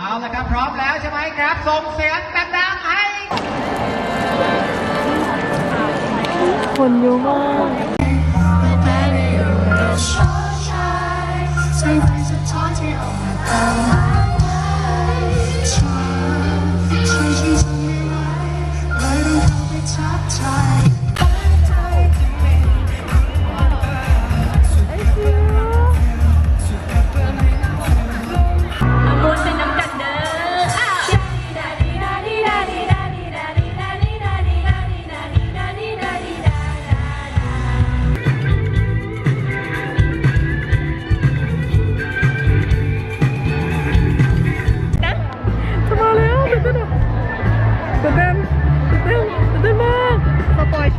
เอาละครับพร้อมแล้วใช่ไหมครับ ส่งเสียงดังๆให้ คนเยอะมากใช่ไหมสะท้อนที่ออกมา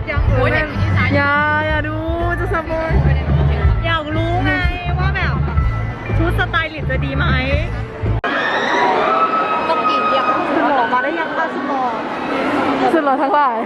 ดยังเอออย่าอย่าดูจะสปอยอยากรู้ไงว่าแบบชุดสไตลิสต์จะดีไหมต้องกี่เดียวสมองมาได้ยังคะสมองสุดหล่อทั้งหลาย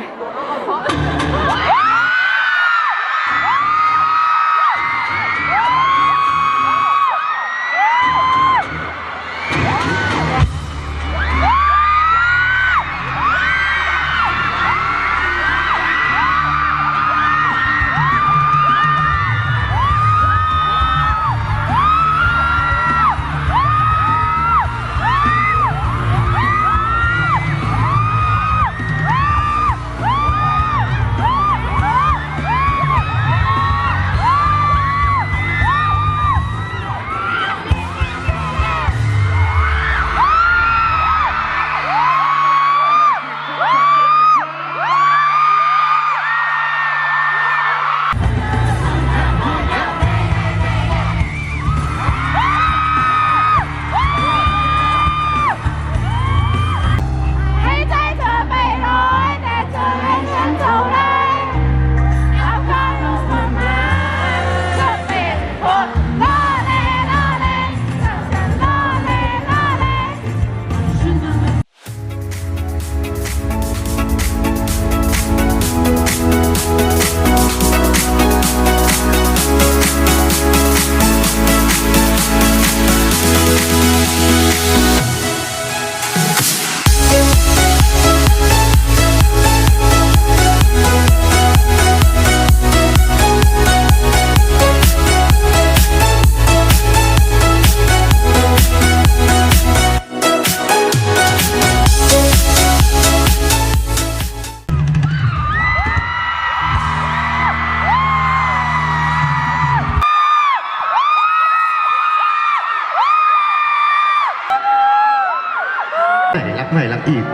ไหนรักใหม่รักอีก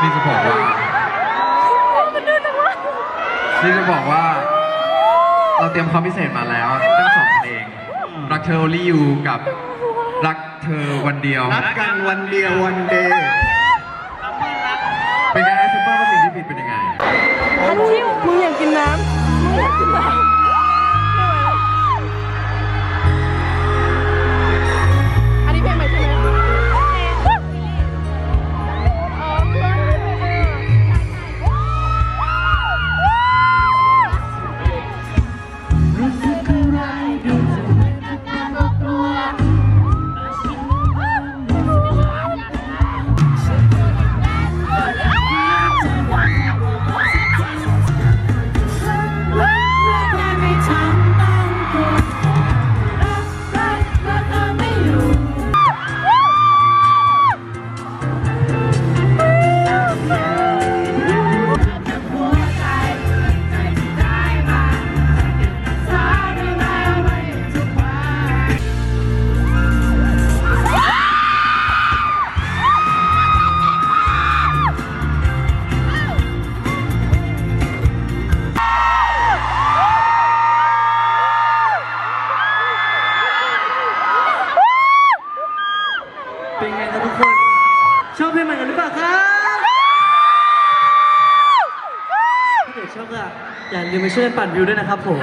นี่จะบอกว่า นี่จะบอกว่า เราเตรียมความพิเศษมาแล้วตั้งสองเพลง รักเธอ only you กับรักเธอวันเดียว รักกันวันเดียววันเดย์เป็นไงซูเปอร์ว่าสิ่งที่ผิดเป็นยังไงทันชิวมึงอยากกินน้ำมึงอยากกินน้ำ นหรือเปล่าครับถ้าเกิดชอบก็อย่าลืมไปช่วยกันปั่นวิวด้วยนะครับผม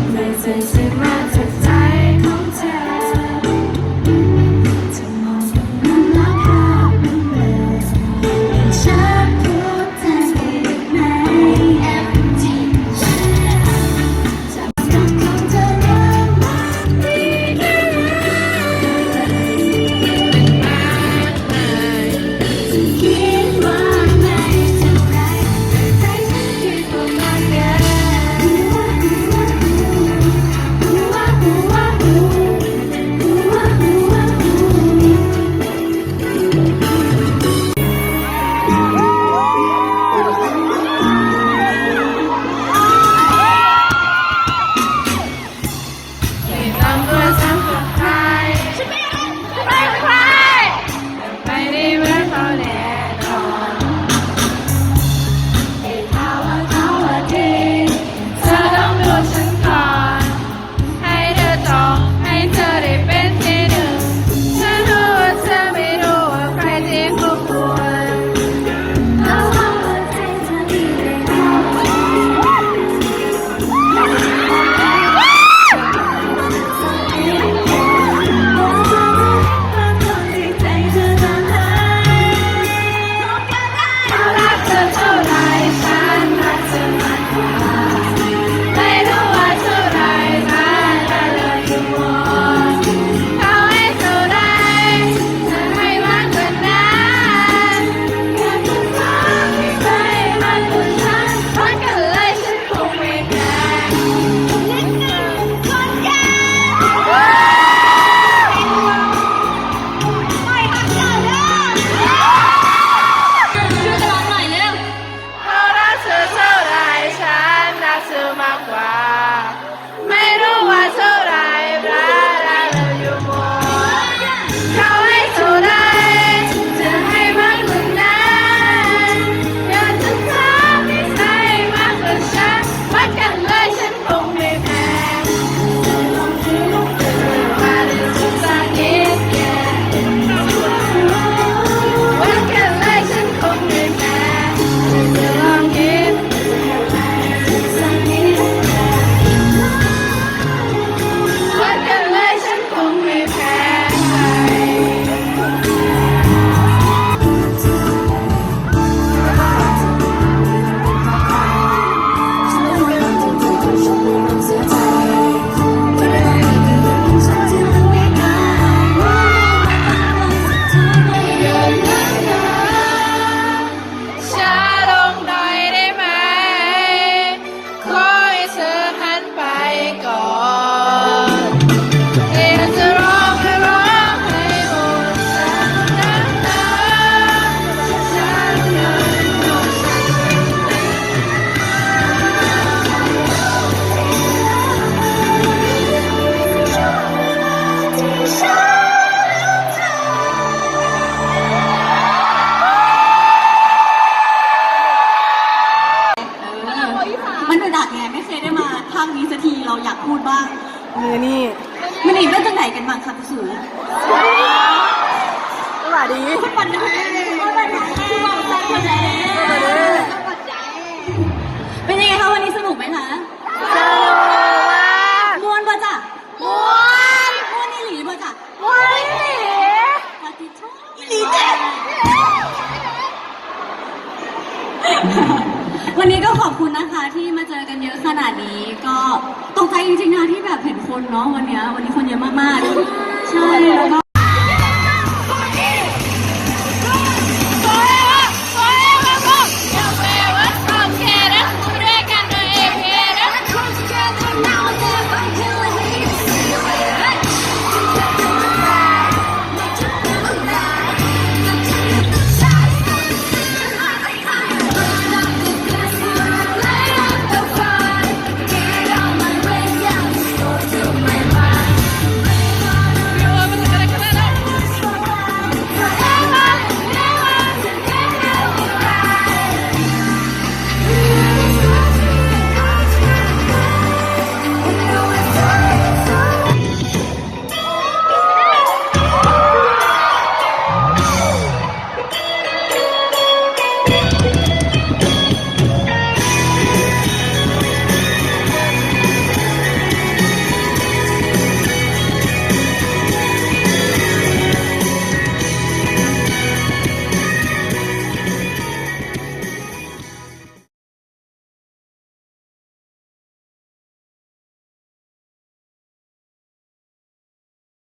เนาะวันนี้วันนี้คนเยอะมากๆ ใช่แล้วก็